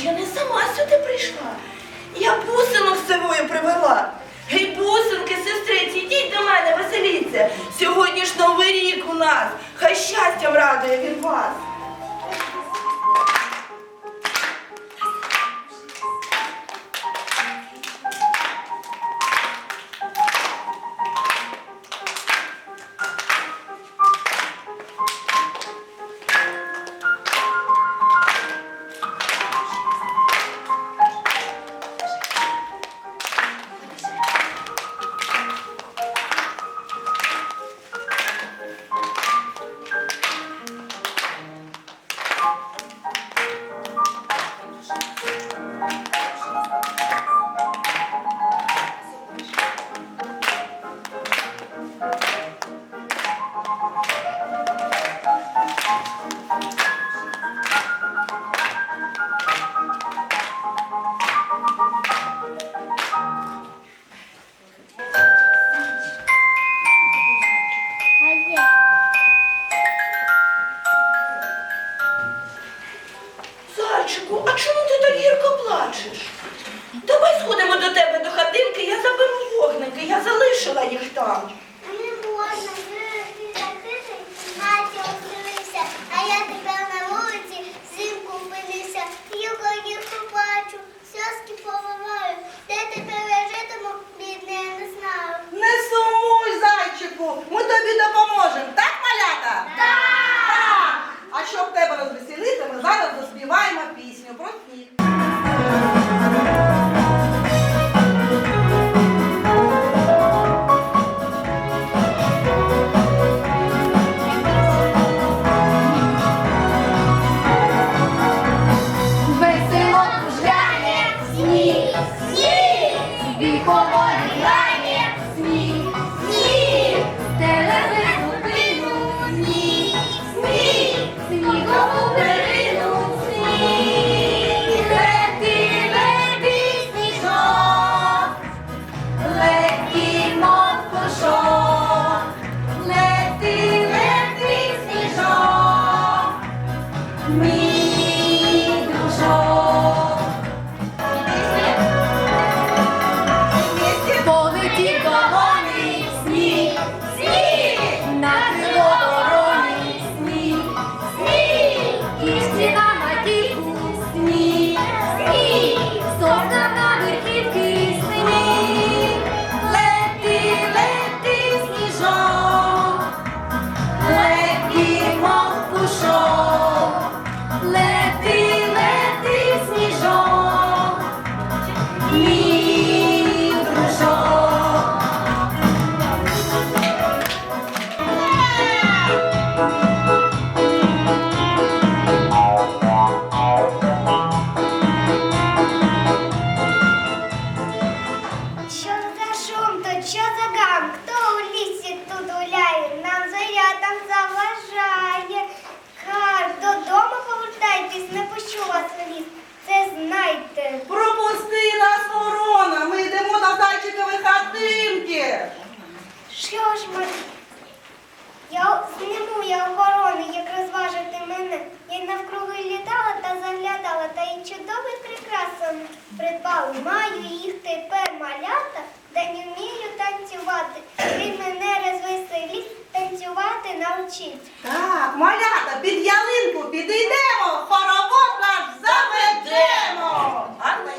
ж я не сама сюди прийшла. Я бусинок з собою привела. Гей, бусинки, сестриці, йдіть до мене, веселіться. Сьогодні ж новий рік у нас. Хай щастям радує він вас. та й чудовий прикрасом придбав. Маю їх тепер малята, та не вмію танцювати. Ви мене розвеселі, танцювати навчить. Так, малята, під ялинку підійдемо, хоровод наш заведемо. Гарно.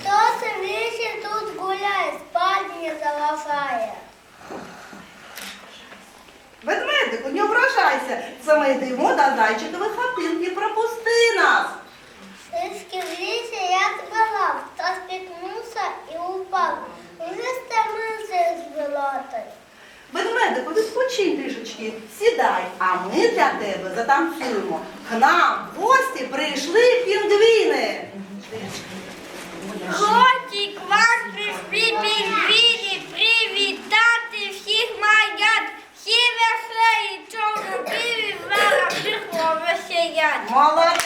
Хто вічі тут гуляє, спальні залишає? Ведмедику, не ображайся. Це ми йдемо до зайчикової хатинки. Пропусти нас. Трішки в лісі я збирав, та спіткнувся і упав. Уже стемився з вилотою. Ведмедику, відпочинь трішечки, сідай, а ми для тебе затанцюємо. К нам в гості прийшли пінгвіни. Котик, вам прийшли пінгвіни привітати всіх малят. Всі веселі, чорнобриві, зараз тихо веселять. Молодець!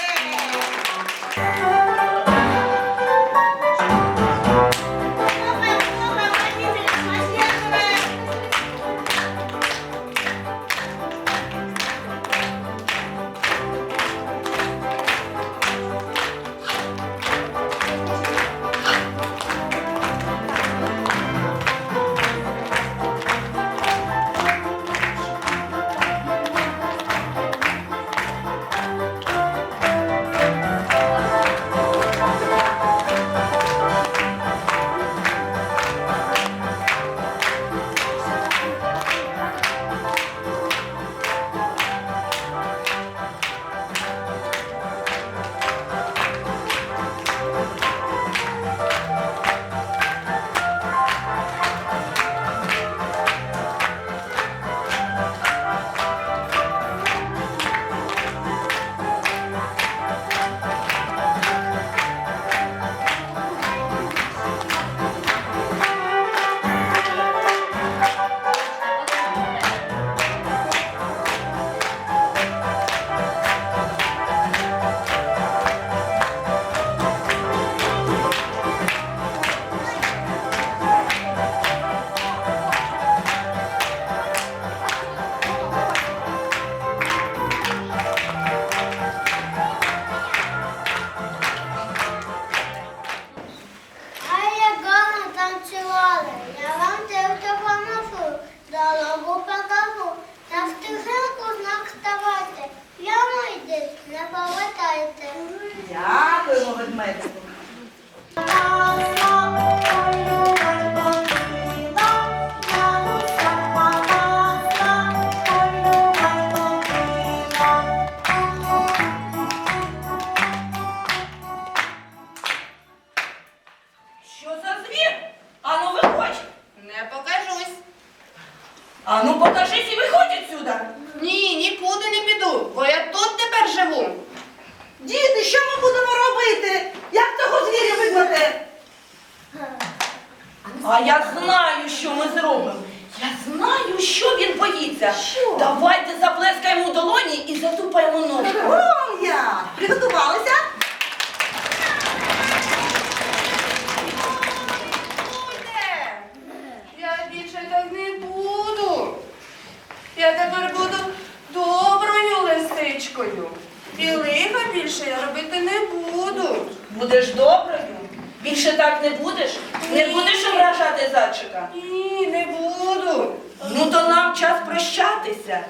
Ображати? Ні, не буду. Ну то нам час прощатися.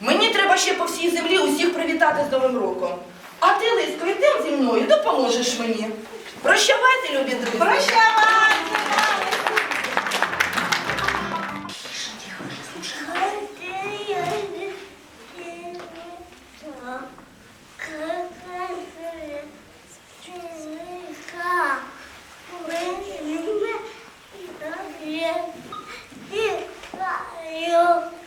Мені треба ще по всій землі усіх привітати з Новим роком. А ти, Лиско, йдем зі мною, допоможеш мені. Прощавайте, любі друзі. Прощавай! 안녕.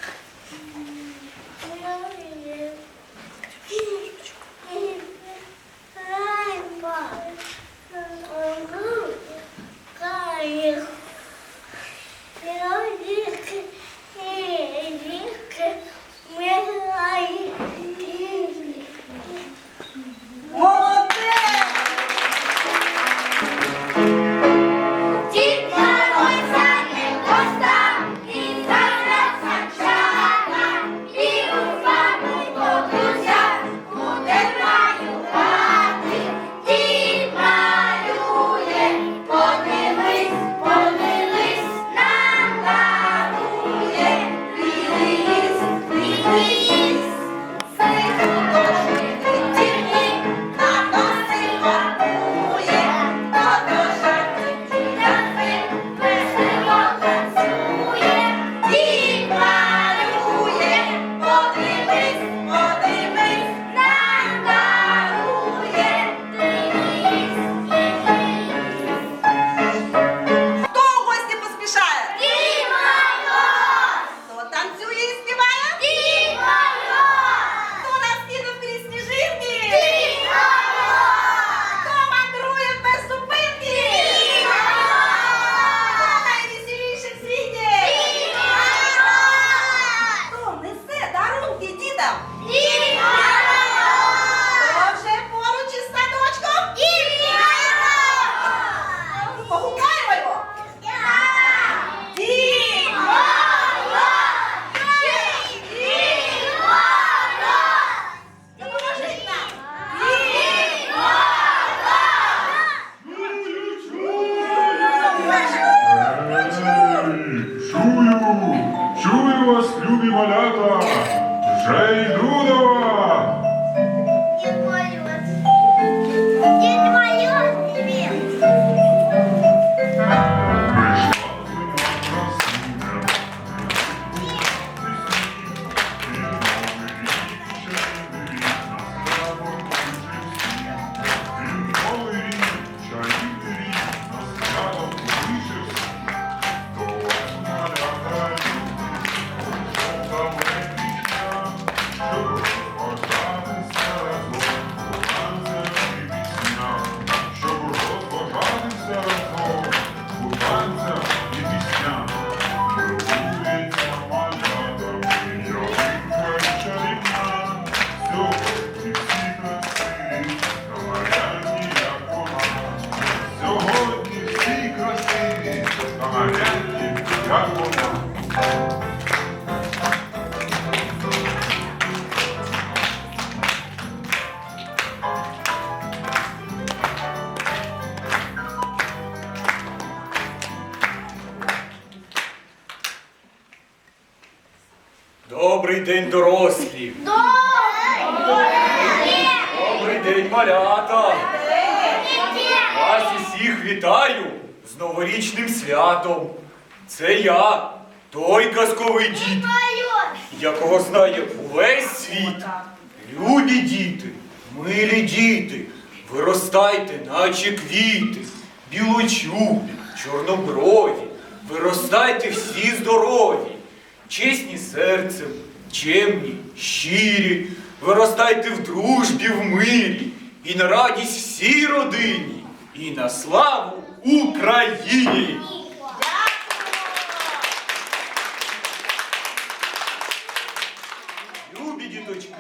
День, дорослі! Добрий день, малята! Вас усіх вітаю з новорічним святом. Це я, той казковий дід, якого знає увесь світ. Любі діти, милі діти, виростайте, наче квіти, білочубі, чорноброві, виростайте всі здорові, чесні серцем, чемні, щирі, виростайте в дружбі, в мирі, і на радість всій родині, і на славу Україні! Любі діточки,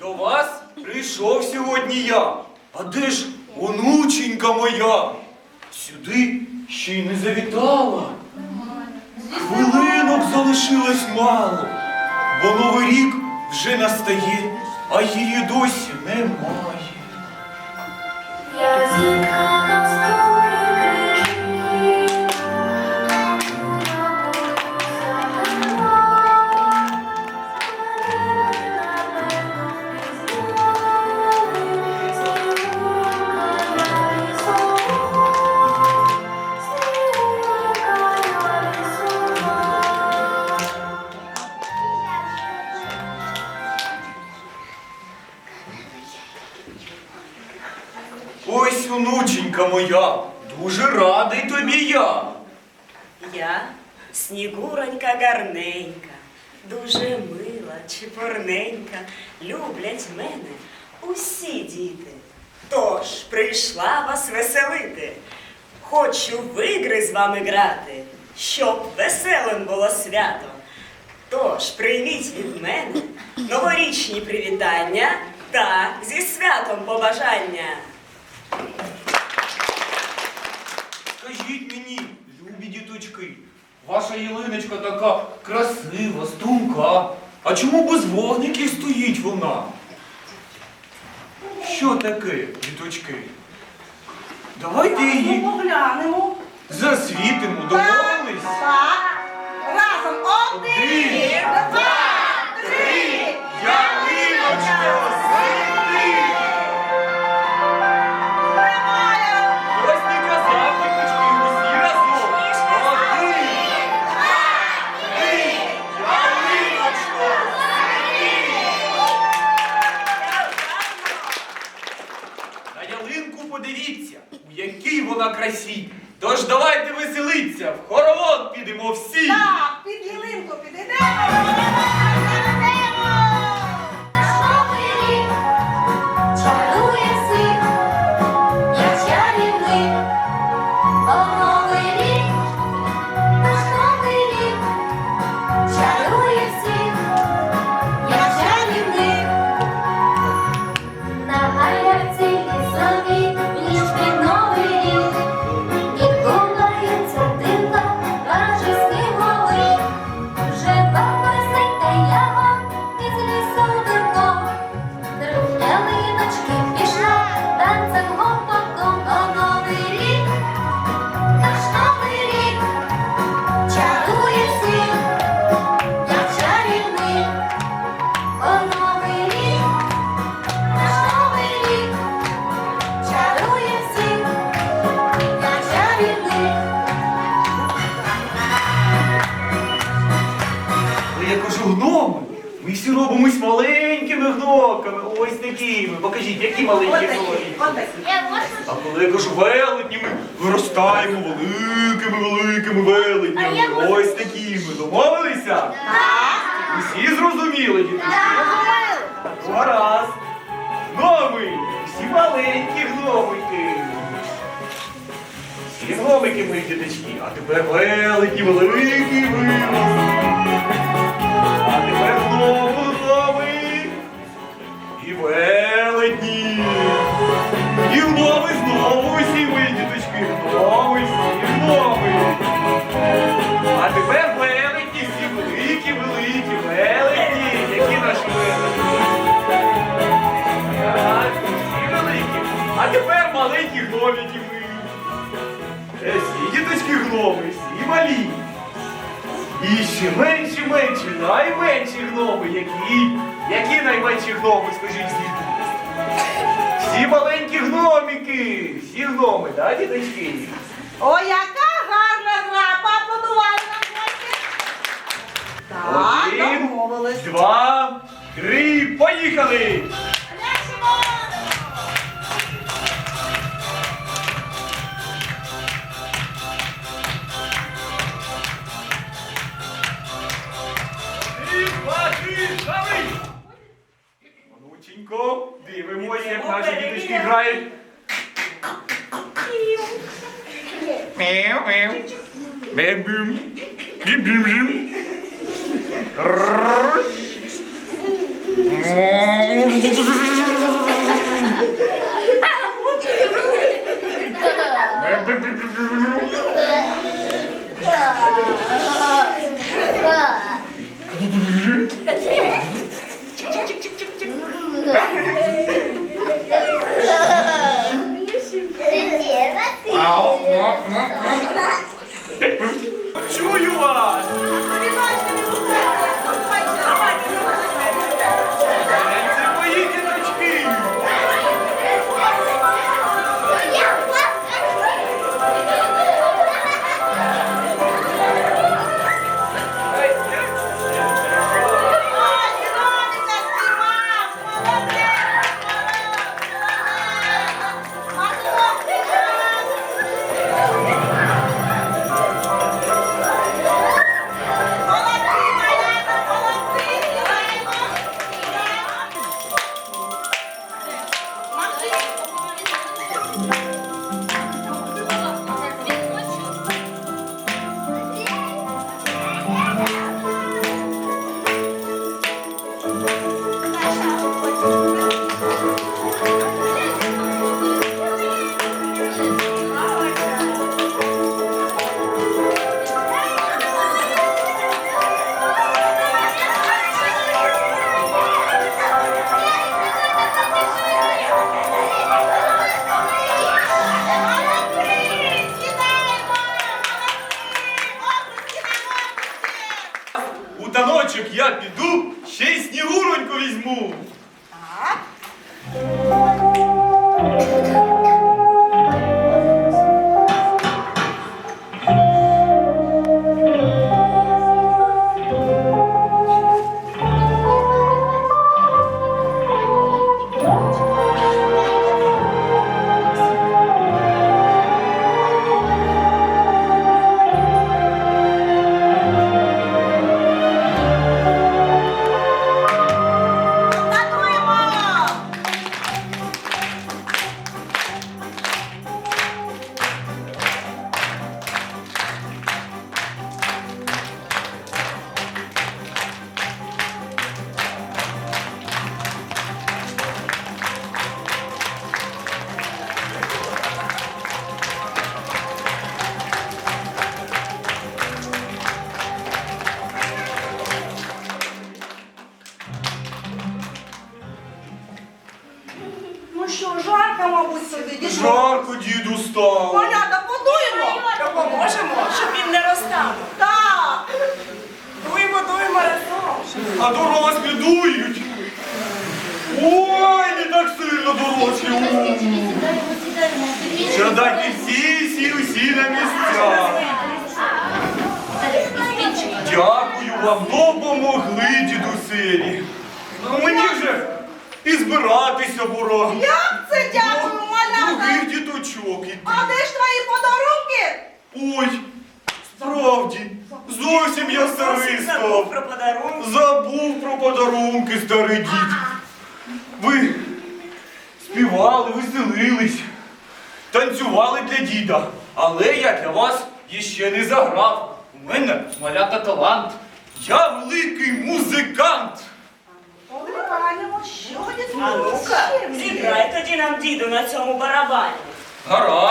до вас прийшов сьогодні я. А де ж онученька моя? Сюди ще й не завітала. Хвилинок залишилось мало, бо новий рік вже настає, а її досі немає. Я Ось онученька моя, дуже радий тобі я. Я снігуронька гарненька, дуже мила, чепурненька, люблять мене усі діти. Тож прийшла вас веселити. Хочу в ігри з вами грати, щоб веселим було свято. Тож прийміть від мене новорічні привітання та зі святом побажання. Скажіть мені, любі діточки, ваша ялиночка така красива, струнка. А чому без вогників стоїть вона? Що таке, діточки? Давайте її поглянемо. засвітимо, домовились? Покажіть, які маленькі Отакі, А коли я кажу велетні, ми виростаємо великими, великими велетнями. Ось такими. Домовилися? Так. Усі зрозуміли, діточки? Гаразд. Гноми! Всі маленькі гномики. Всі гномики, мої діточки. А тепер великі, великі вирос. А тепер всі мої діточки. Гноми, всі гноми. А тепер велетні, всі великі, великі, велетні. Які наші велетні? Так, великі. А тепер маленькі гномики ми. Е, Всі діточки гноми, всі малі. І ще менші, менші, найменші гноми. Які? Які найменші гноми, скажіть звідти? Всі маленькі гномики, всі гноми, так, діточки? О, яка гарна гра! Поаплодували нам гості. Так, Один, домовились. два, три, поїхали! дивимося, як наші діточки грають. Мяу, мяу. Бем-бум. ne ne ne А дорослі дують. Ой, не так сильно дорослі. Сядайте всі, всі, усі на місця. Дякую вам допомогли, дідусеві. Ну мені вже і збиратися пора. Як це дякую, малята? Других діточок іти. А де ж твої подарунки? Ой, справді, зовсім я старий став. Забув про подарунки, старий дід. Ви співали, веселились, танцювали для діда. Але я для вас іще не заграв. У мене малята талант. Я великий музикант. Поглянемо, що А ну-ка, зіграй тоді нам діду на цьому барабані. Гаразд.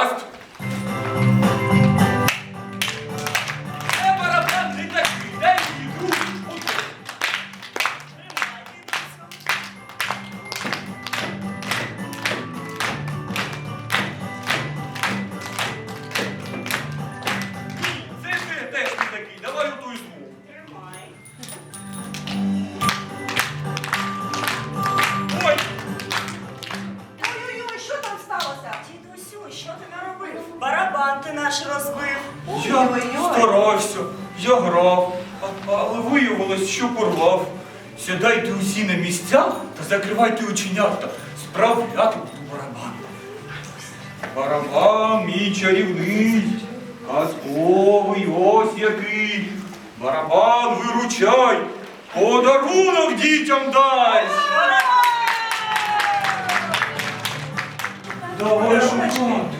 Подарунок дітям дасть. Давай шукати.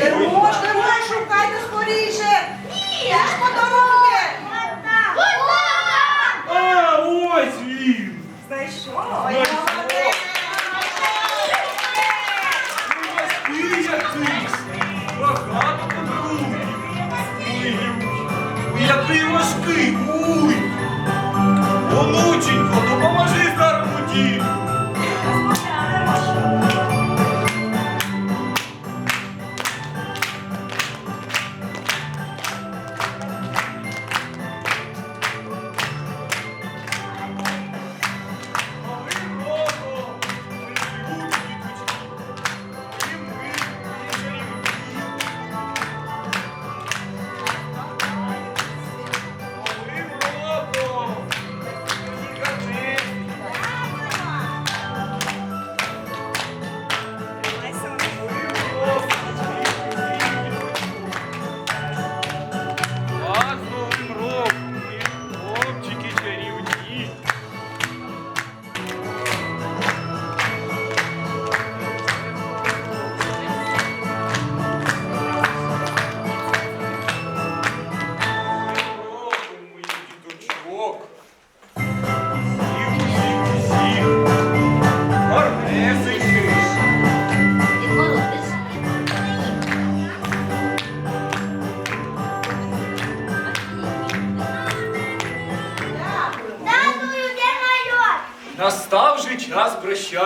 Дермо, давай шукайте скоріше. Ні, ж подарунки. А, ось він. Знайшов? Онученько,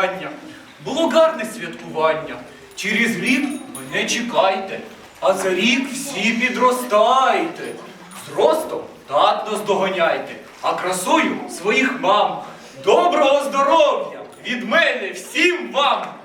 прощання. Було гарне святкування. Через рік мене чекайте, а за рік всі підростайте. Зростом так наздоганяйте, а красою своїх мам. Доброго здоров'я від мене всім вам!